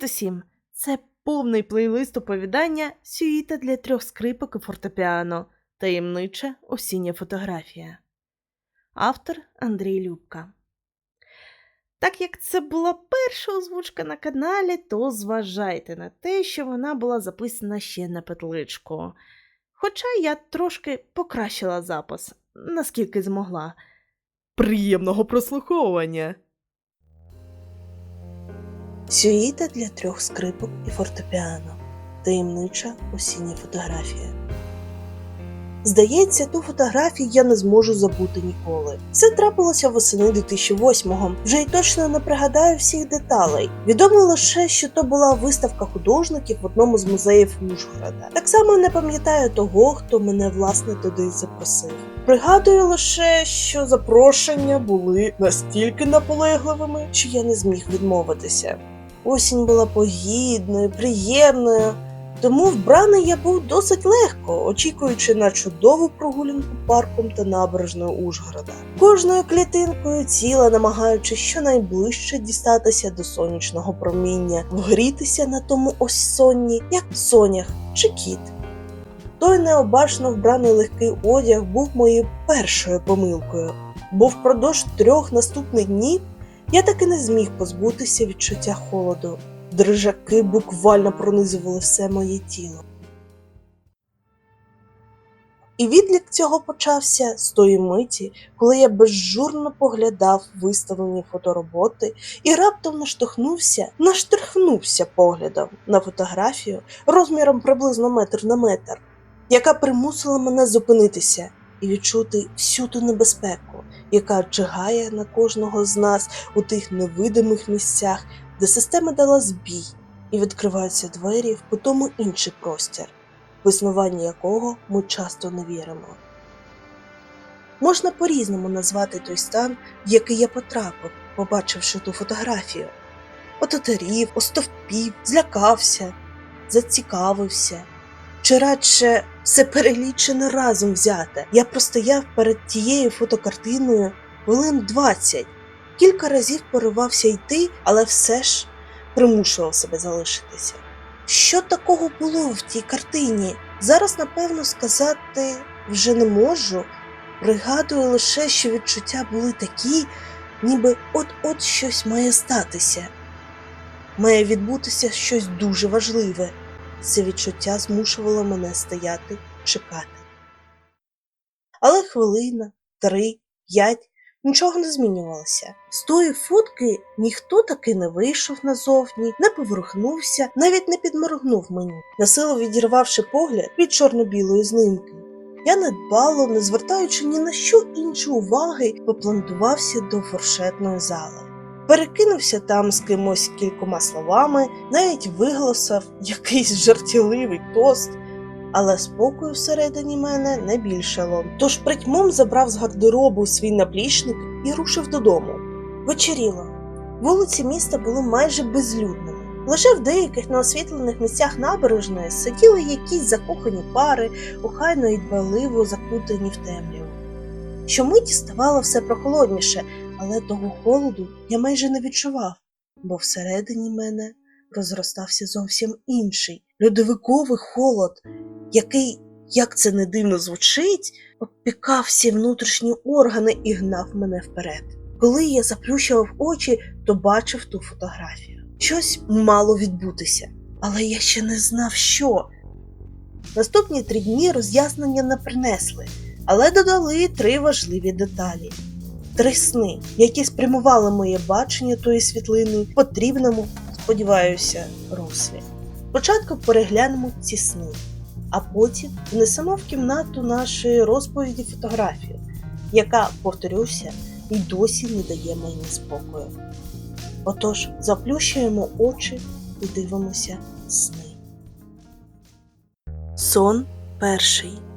Привіт усім! Це повний плейлист оповідання Сюїта для трьох скрипок і фортепіано. Таємнича осіння фотографія. Автор Андрій Любка. Так як це була перша озвучка на каналі, то зважайте на те, що вона була записана ще на петличку. Хоча я трошки покращила запис, наскільки змогла. Приємного прослуховування! Сюїта для трьох скрипок і фортепіано. Таємнича осіння фотографія. Здається, ту фотографію я не зможу забути ніколи. Це трапилося восени 2008-го. Вже й точно не пригадаю всіх деталей. Відомо лише, що то була виставка художників в одному з музеїв Ужгорода. Так само не пам'ятаю того, хто мене власне туди запросив. Пригадую лише, що запрошення були настільки наполегливими, що я не зміг відмовитися. Осінь була погідною, приємною, тому вбраний я був досить легко, очікуючи на чудову прогулянку парком та набережною Ужгорода. Кожною клітинкою тіла намагаючись щонайближче дістатися до сонячного проміння, вгрітися на тому ось сонні, як сонях чи кіт. Той необачно вбраний легкий одяг був моєю першою помилкою, бо впродовж трьох наступних днів я таки не зміг позбутися відчуття холоду. Дрижаки буквально пронизували все моє тіло. І відлік цього почався з тої миті, коли я безжурно поглядав виставлені фотороботи і раптом наштовхнувся, наштрихнувся поглядом на фотографію розміром приблизно метр на метр, яка примусила мене зупинитися і відчути всю ту небезпеку, яка чигає на кожного з нас у тих невидимих місцях, де система дала збій, і відкриваються двері в питому інший простір, в існування якого ми часто не віримо. Можна по-різному назвати той стан, в який я потрапив, побачивши ту фотографію. Ототерів, остовпів, злякався, зацікавився, чи радше все перелічене разом взяте. Я простояв перед тією фотокартиною хвилин 20, кілька разів поривався йти, але все ж примушував себе залишитися. Що такого було в тій картині? Зараз, напевно, сказати вже не можу. Пригадую лише, що відчуття були такі, ніби от-от щось має статися. Має відбутися щось дуже важливе. Це відчуття змушувало мене стояти, чекати. Але хвилина, три, п'ять нічого не змінювалося. З тої фотки ніхто таки не вийшов назовні, не поворухнувся, навіть не підморгнув мені, насилу відірвавши погляд від чорно-білої знимки. Я недбало, не звертаючи ні на що інше уваги, поплантувався до фуршетної зали. Перекинувся там з кимось кількома словами, навіть виголосив якийсь жартівливий тост, але спокою всередині мене не більшало. Тож притьмом забрав з гардеробу свій наплічник і рушив додому. Вечеріло. Вулиці міста були майже безлюдними. Лише в деяких неосвітлених місцях набережної сиділи якісь закохані пари, охайно й дбаливо закутані в темряву. Щомиті ставало все прохолодніше, але того холоду я майже не відчував, бо всередині мене розростався зовсім інший льодовиковий холод, який, як це не дивно звучить, обпікав всі внутрішні органи і гнав мене вперед. Коли я заплющував очі, то бачив ту фотографію. Щось мало відбутися, але я ще не знав, що. Наступні три дні роз'яснення не принесли, але додали три важливі деталі три сни, які спрямували моє бачення тої світлини в потрібному, сподіваюся, руслі. Спочатку переглянемо ці сни, а потім внесемо в кімнату нашої розповіді фотографію, яка, повторюся, і досі не дає мені спокою. Отож, заплющуємо очі і дивимося сни. Сон перший.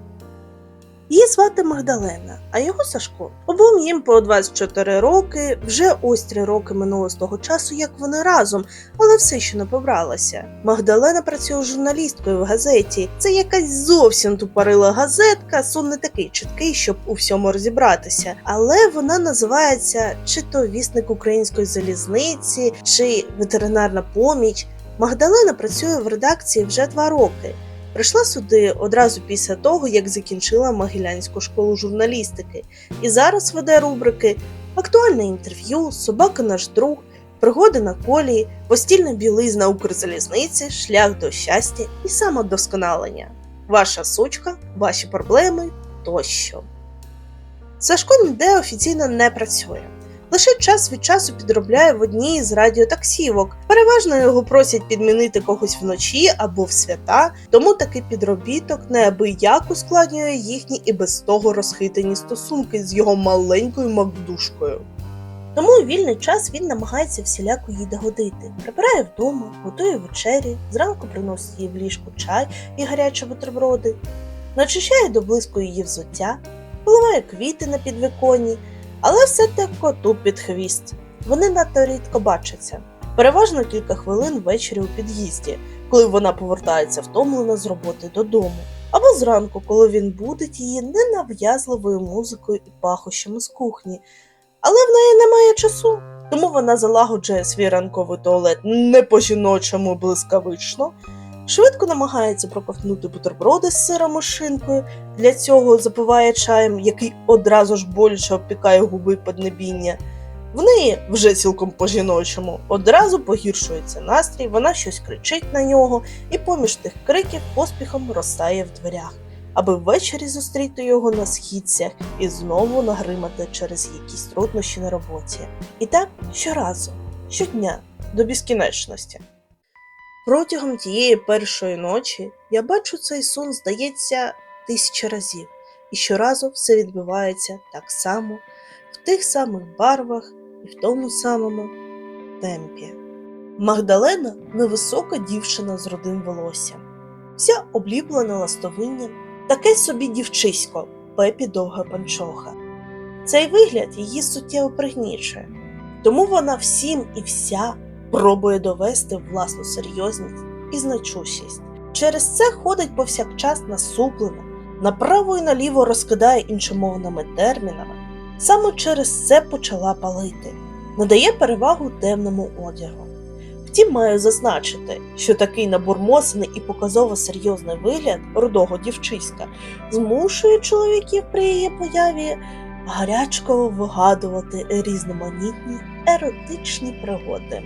Її звати Магдалена, а його Сашко. Обом їм по 24 роки, вже ось три роки минуло з того часу, як вони разом, але все ще не побралася. Магдалена працює журналісткою в газеті. Це якась зовсім тупорила газетка, сон не такий чіткий, щоб у всьому розібратися. Але вона називається чи то вісник української залізниці, чи ветеринарна поміч. Магдалена працює в редакції вже два роки. Прийшла сюди одразу після того, як закінчила Могилянську школу журналістики, і зараз веде рубрики Актуальне інтерв'ю, Собака наш друг, Пригоди на колії, Постільна білизна Укрзалізниці, Шлях до щастя і самодосконалення. Ваша сучка, ваші проблеми тощо. Сашко ніде офіційно не працює. Лише час від часу підробляє в одній з радіотаксівок. Переважно його просять підмінити когось вночі або в свята, тому такий підробіток неабияк ускладнює їхні і без того розхитані стосунки з його маленькою макдушкою. Тому у вільний час він намагається всіляко їй догодити. Прибирає вдома, готує вечері, зранку приносить їй в ліжку чай і гарячі бутерброди, начищає до блиску її взуття, поливає квіти на підвіконні, але все те коту під хвіст. Вони надто рідко бачаться. Переважно кілька хвилин ввечері у під'їзді, коли вона повертається втомлена з роботи додому, або зранку, коли він будить її ненав'язливою музикою і пахощами з кухні. Але в неї немає часу, тому вона залагоджує свій ранковий туалет не по-жіночому блискавично, швидко намагається проковтнути бутерброди з сиром і шинкою, для цього запиває чаєм, який одразу ж боляче обпікає губи піднебіння. В неї вже цілком по-жіночому одразу погіршується настрій, вона щось кричить на нього, і поміж тих криків поспіхом розтає в дверях, аби ввечері зустріти його на східцях і знову нагримати через якісь труднощі на роботі. І так щоразу, щодня, до безкінечності. Протягом тієї першої ночі я бачу цей сон, здається, тисячі разів, і щоразу все відбувається так само, в тих самих барвах і в тому самому темпі. Магдалена невисока дівчина з рудим волоссям, вся обліплена ластовинням, таке собі дівчисько, пепі довга панчоха. Цей вигляд її суттєво пригнічує, тому вона всім і вся пробує довести власну серйозність і значущість. Через це ходить повсякчас насуплена, направо і наліво розкидає іншомовними термінами. Саме через це почала палити, надає перевагу темному одягу. Втім, маю зазначити, що такий набурмосений і показово серйозний вигляд рудого дівчиська змушує чоловіків при її появі гарячково вигадувати різноманітні еротичні пригоди.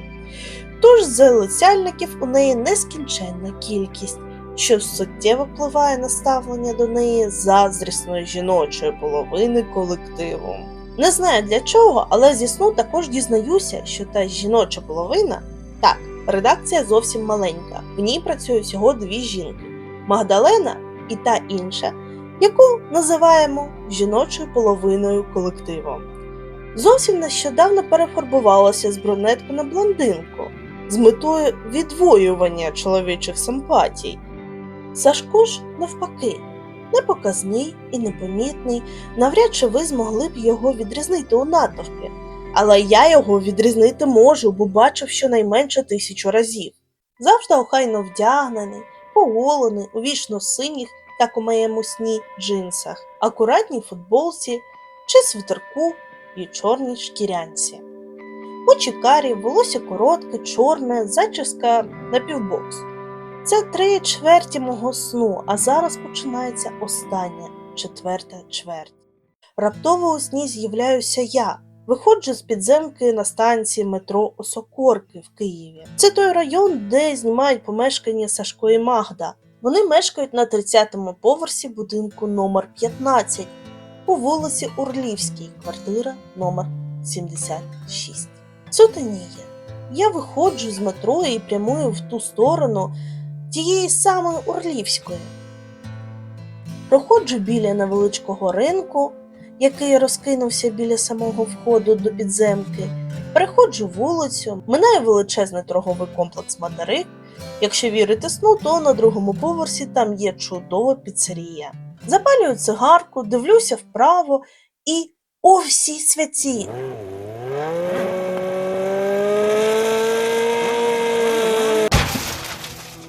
Тож залицяльників у неї нескінченна кількість, що суттєво впливає на ставлення до неї заздрісної жіночої половини колективу. Не знаю для чого, але зі сну також дізнаюся, що та жіноча половина так, редакція зовсім маленька. В ній працює всього дві жінки: Магдалена і та інша, яку називаємо жіночою половиною колективу. Зовсім нещодавно перефарбувалася з брюнетку на блондинку з метою відвоювання чоловічих симпатій. Сашко ж, навпаки, непоказний і непомітний, навряд чи ви змогли б його відрізнити у натовпі. Але я його відрізнити можу, бо бачив щонайменше тисячу разів. Завжди охайно вдягнений, поголений у вічно синіх, так у моєму сні, джинсах, акуратній футболці чи свитерку і чорній шкірянці. Очі карі, волосся коротке, чорне, зачіска на півбокс. Це три чверті мого сну, а зараз починається остання четверта чверть. Раптово у сні з'являюся я. Виходжу з підземки на станції метро Осокорки в Києві. Це той район, де знімають помешкання Сашко і Магда. Вони мешкають на 30-му поверсі будинку номер 15 по вулиці Урлівській, квартира номер 76. Сутеніє. Я виходжу з метро і прямую в ту сторону тієї самої Урлівської. Проходжу біля невеличкого ринку, який розкинувся біля самого входу до підземки. Переходжу вулицю, минаю величезний торговий комплекс материк. Якщо вірити сну, то на другому поверсі там є чудова піцерія. Запалюю цигарку, дивлюся вправо і о всі святі!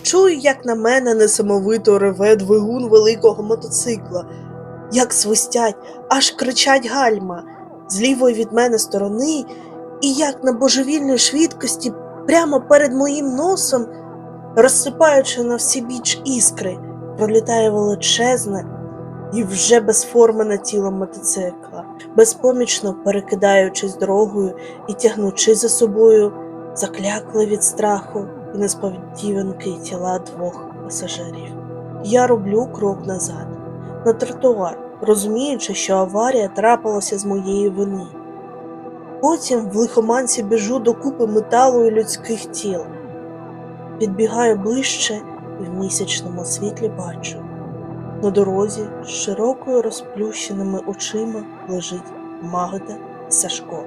Чую, як на мене несамовито реве двигун великого мотоцикла, як свистять, аж кричать гальма з лівої від мене сторони, і як на божевільній швидкості прямо перед моїм носом розсипаючи на всі біч іскри, пролітає величезне і вже безформене тіло мотоцикла, безпомічно перекидаючись дорогою і тягнучи за собою заклякли від страху і несподіванки тіла двох пасажирів. Я роблю крок назад, на тротуар, розуміючи, що аварія трапилася з моєї вини. Потім в лихоманці біжу до купи металу і людських тіл. Підбігаю ближче і в місячному світлі бачу. На дорозі з широкою розплющеними очима лежить Магда Сашко.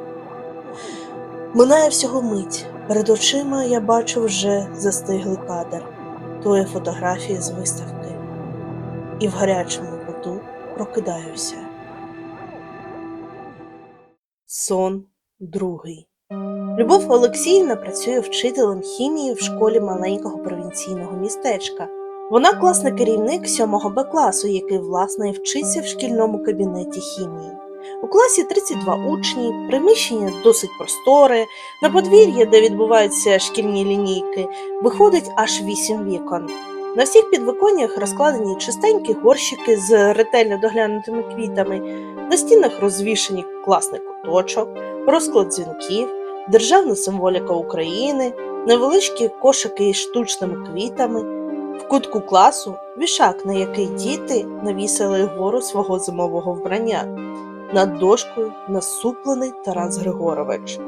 Минає всього мить. Перед очима я бачу вже застиглий кадр тої фотографії з виставки. І в гарячому поту прокидаюся. Сон другий. Любов Олексіївна працює вчителем хімії в школі маленького провінційного містечка. Вона класний керівник 7 Б класу, який власне вчиться в шкільному кабінеті хімії. У класі 32 учні, приміщення досить просторе, на подвір'ї, де відбуваються шкільні лінійки, виходить аж 8 вікон. На всіх підвиконнях розкладені чистенькі горщики з ретельно доглянутими квітами, на стінах розвішені класний куточок, розклад дзвінків, державна символіка України, невеличкі кошики із штучними квітами. В кутку класу вішак, на який діти навісили гору свого зимового вбрання. Над дошкою насуплений Тарас Григорович.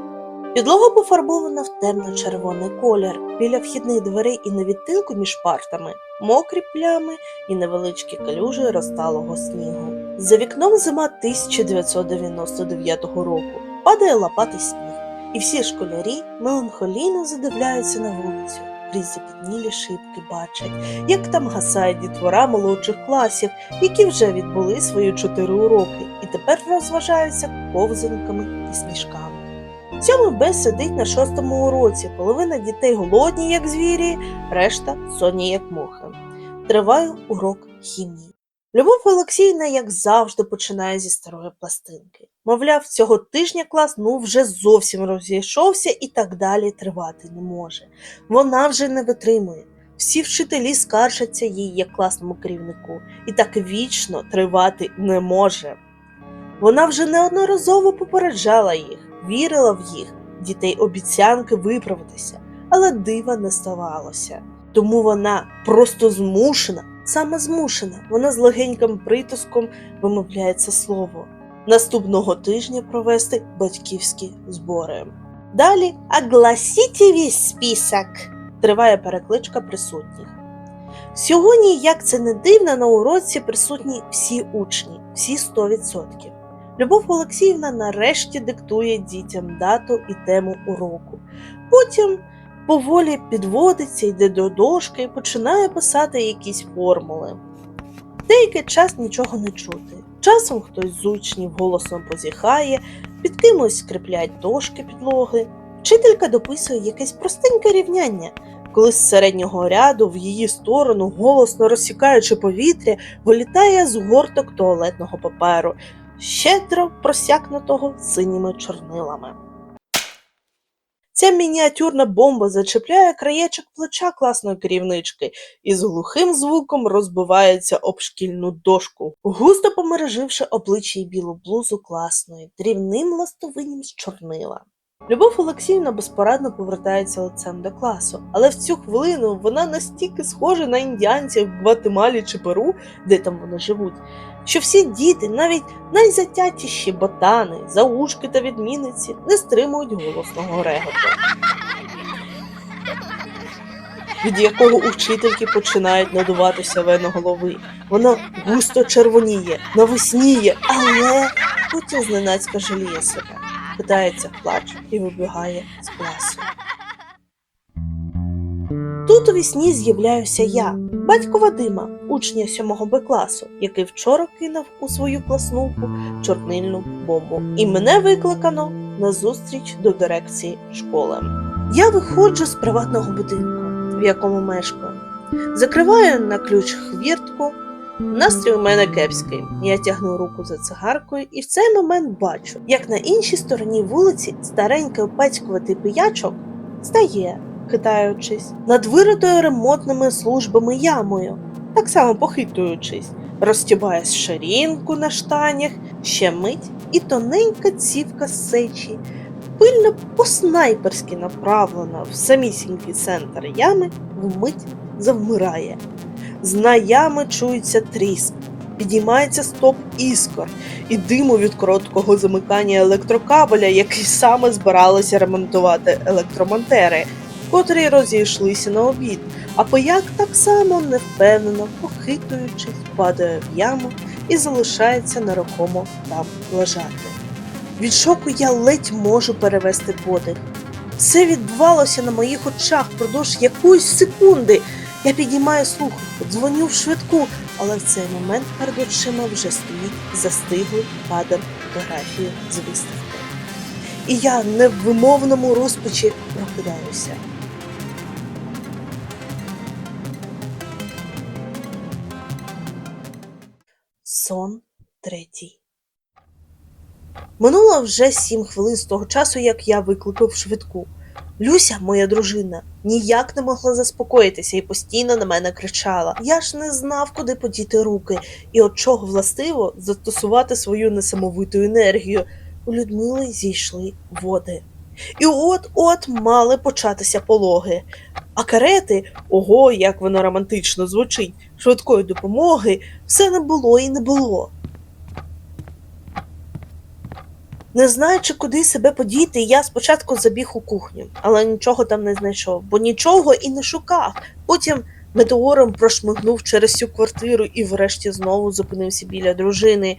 Підлога пофарбована в темно-червоний колір. Біля вхідних дверей і на відтинку між партами мокрі плями і невеличкі калюжі розталого снігу. За вікном зима 1999 року. Падає лопатий сніг, і всі школярі меланхолійно задивляються на вулицю. Крізь запітнілі шибки бачать, як там гасає дітвора молодших класів, які вже відбули свої чотири уроки і тепер розважаються ковзанками і смішками. Сьомий Б сидить на шостому уроці, половина дітей голодні, як звірі, решта сонні, як мухи. Триває урок хімії. Любов Олексіївна, як завжди, починає зі старої пластинки. Мовляв, цього тижня клас ну вже зовсім розійшовся і так далі тривати не може. Вона вже не витримує. Всі вчителі скаржаться їй як класному керівнику, і так вічно тривати не може. Вона вже неодноразово попереджала їх, вірила в їх, дітей обіцянки виправитися, але дива не ставалося. Тому вона просто змушена, саме змушена, вона з легеньким притиском вимовляє це слово. Наступного тижня провести батьківські збори. Далі огласіть список, триває перекличка присутніх. Сьогодні, як це не дивно, на уроці присутні всі учні, всі 100%. Любов Олексіївна нарешті диктує дітям дату і тему уроку. Потім поволі підводиться, йде до дошки і починає писати якісь формули. Деякий час нічого не чути. Часом хтось з учнів голосом позіхає, під кимось скріплять дошки підлоги. Вчителька дописує якесь простеньке рівняння, коли з середнього ряду в її сторону, голосно розсікаючи повітря, вилітає згорток туалетного паперу, щедро просякнутого синіми чорнилами. Ця мініатюрна бомба зачепляє краєчок плеча класної керівнички і з глухим звуком розбивається об шкільну дошку, густо помереживши обличчя білу блузу класної, дрібним ластовинням з чорнила. Любов Олексіївна безпорадно повертається лицем до класу, але в цю хвилину вона настільки схожа на індіанців в Гватемалі чи Перу, де там вони живуть, що всі діти, навіть найзатятіші ботани, заушки та відмінниці, не стримують голосного реготу. Від якого у вчительки починають надуватися вени голови. Вона густо червоніє, навесніє, але потім зненацька жаліє себе, питається в плач і вибігає з класу. Тут у вісні з'являюся я, батько Вадима, учня 7 Б класу, який вчора кинув у свою класнуху чорнильну бомбу. І мене викликано на зустріч до дирекції школи. Я виходжу з приватного будинку, в якому мешкаю. Закриваю на ключ хвіртку. Настрій у мене кепський. Я тягну руку за цигаркою і в цей момент бачу, як на іншій стороні вулиці старенький опецькуватий пиячок стає, хитаючись, над виритою ремонтними службами ямою, так само похитуючись, розтібає ширинку на штанях, ще мить і тоненька цівка сечі, пильно по-снайперськи направлена в самісінький центр ями, вмить завмирає. З дна ями чується тріск, підіймається стоп іскор і диму від короткого замикання електрокабеля, який саме збиралися ремонтувати електромонтери, котрі розійшлися на обід, а пояк так само невпевнено, похитуючись, падає в яму і залишається нерухомо там лежати. Від шоку я ледь можу перевести подих. Це відбувалося на моїх очах впродовж якоїсь секунди. Я піднімаю слухавку, дзвоню в швидку, але в цей момент перед очима вже стоїть застиглий кадр фотографії з виставки. І я в невимовному розпачі прокидаюся. Сон третій. Минуло вже сім хвилин з того часу, як я викликав швидку. Люся, моя дружина, ніяк не могла заспокоїтися і постійно на мене кричала. Я ж не знав, куди подіти руки, і от чого властиво застосувати свою несамовиту енергію. У Людмили зійшли води. І от-от мали початися пологи. А карети, ого, як воно романтично звучить, швидкої допомоги, все не було і не було. Не знаючи, куди себе подіти, я спочатку забіг у кухню, але нічого там не знайшов, бо нічого і не шукав. Потім метеором прошмигнув через всю квартиру і врешті знову зупинився біля дружини.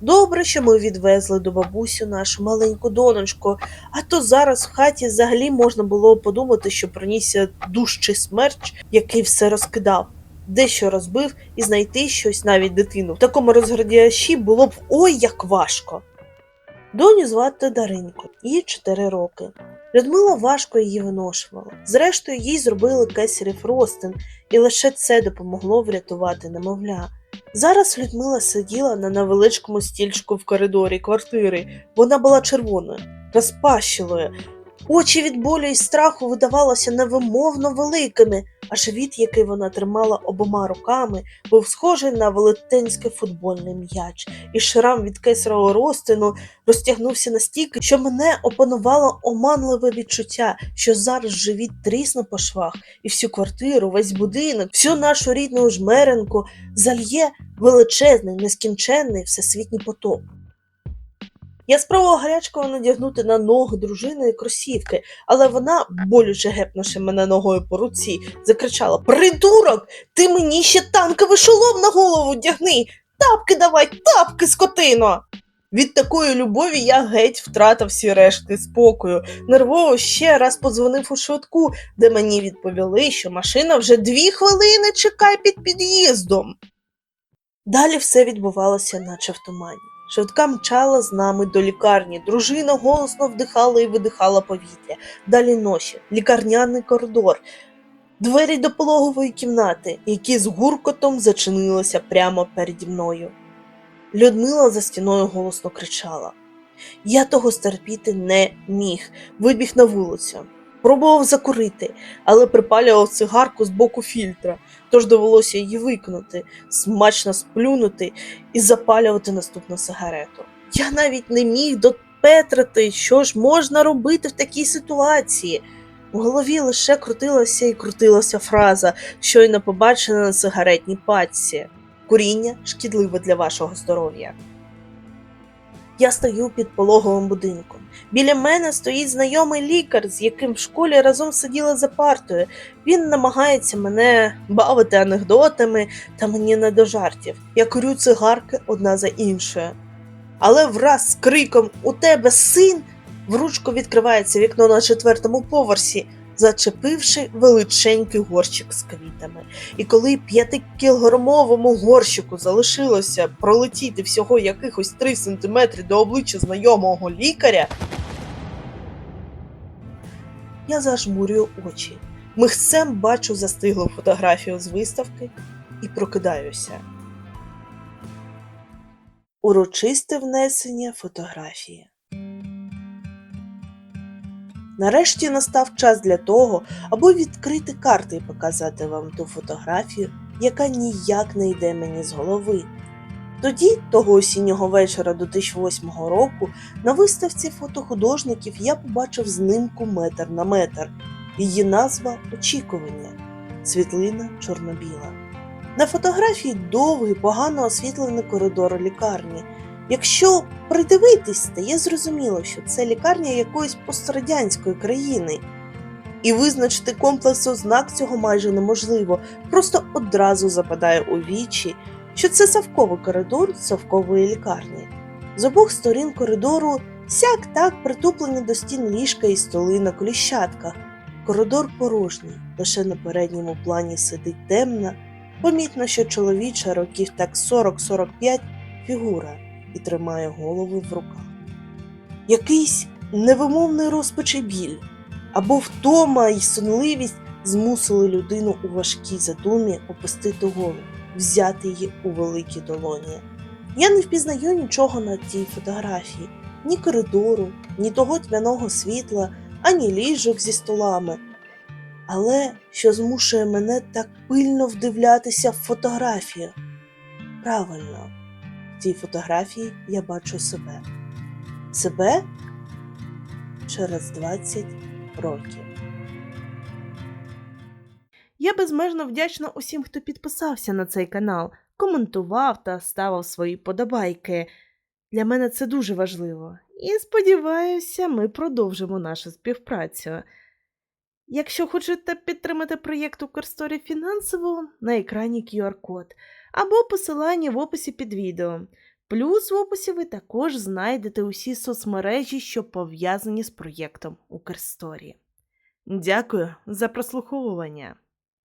Добре, що ми відвезли до бабусю нашу маленьку донечку, а то зараз в хаті взагалі можна було подумати, що пронісся дужчий смерч, який все розкидав, дещо розбив і знайти щось, навіть дитину. В такому розградіящі було б ой як важко. Доню звати Даринко, їй 4 роки. Людмила важко її виношувала. Зрештою, їй зробили кесарів ростин, і лише це допомогло врятувати немовля. Зараз Людмила сиділа на невеличкому стільчику в коридорі квартири. Вона була червоною, розпащилою. Очі від болю і страху видавалося невимовно великими, а живіт, який вона тримала обома руками, був схожий на велетенський футбольний м'яч, і шрам від кесарового розтину розтягнувся настільки, що мене опанувало оманливе відчуття, що зараз живіт трісне по швах, і всю квартиру, весь будинок, всю нашу рідну жмеренку зальє величезний, нескінченний всесвітній потоп. Я спробував гарячково надягнути на ноги дружини кросівки, але вона, болюче гепнувши мене ногою по руці, закричала: Придурок! Ти мені ще танковий шолом на голову вдягни! Тапки давай, тапки, скотино! Від такої любові я геть втратив всі решти спокою. Нервово ще раз подзвонив у швидку, де мені відповіли, що машина вже дві хвилини чекає під під'їздом. Далі все відбувалося, наче в тумані. Швидка мчала з нами до лікарні. Дружина голосно вдихала і видихала повітря. Далі ноші, лікарняний коридор, двері до пологової кімнати, які з гуркотом зачинилися прямо переді мною. Людмила за стіною голосно кричала. Я того стерпіти не міг, вибіг на вулицю. Пробував закурити, але припалював цигарку з боку фільтра, тож довелося її викинути, смачно сплюнути і запалювати наступну сигарету. Я навіть не міг допетрити, що ж можна робити в такій ситуації. В голові лише крутилася і крутилася фраза, щойно побачена на сигаретній пачці. Куріння шкідливе для вашого здоров'я. Я стою під пологовим будинком. Біля мене стоїть знайомий лікар, з яким в школі разом сиділа за партою. Він намагається мене бавити анекдотами та мені не до жартів. Я курю цигарки одна за іншою. Але враз з криком У тебе син в ручку відкривається вікно на четвертому поверсі, зачепивши величенький горщик з квітами. І коли п'ятикілограмовому горщику залишилося пролетіти всього якихось три сантиметри до обличчя знайомого лікаря, я зажмурюю очі. Михцем бачу застиглу фотографію з виставки і прокидаюся. Урочисте внесення фотографії. Нарешті настав час для того, аби відкрити карти і показати вам ту фотографію, яка ніяк не йде мені з голови. Тоді, того осіннього вечора 2008 року, на виставці фотохудожників я побачив знимку метр на метр. Її назва Очікування. Світлина чорно-біла. На фотографії довгий, погано освітлений коридор лікарні. Якщо придивитись, стає зрозуміло, що це лікарня якоїсь пострадянської країни. І визначити комплекс ознак цього майже неможливо, просто одразу западає у вічі, що це совковий коридор совкової лікарні. З обох сторін коридору сяк так притуплені до стін ліжка і столи на коліщатках. Коридор порожній, лише на передньому плані сидить темна, помітно, що чоловіча років так 40-45 фігура і тримає голову в руках. Якийсь невимовний розпач і біль, або втома й сонливість змусили людину у важкій задумі опустити голову, взяти її у великі долоні. Я не впізнаю нічого на тій фотографії, ні коридору, ні того тьмяного світла, ані ліжок зі столами. Але що змушує мене так пильно вдивлятися в фотографію? Правильно, тій фотографії я бачу себе. Себе через 20 років. Я безмежно вдячна усім, хто підписався на цей канал, коментував та ставив свої подобайки. Для мене це дуже важливо. І сподіваюся, ми продовжимо нашу співпрацю. Якщо хочете підтримати проєкт Укрсторі фінансово, на екрані QR-код або посилання в описі під відео. Плюс в описі ви також знайдете усі соцмережі, що пов'язані з проєктом Укрсторі. Дякую за прослуховування.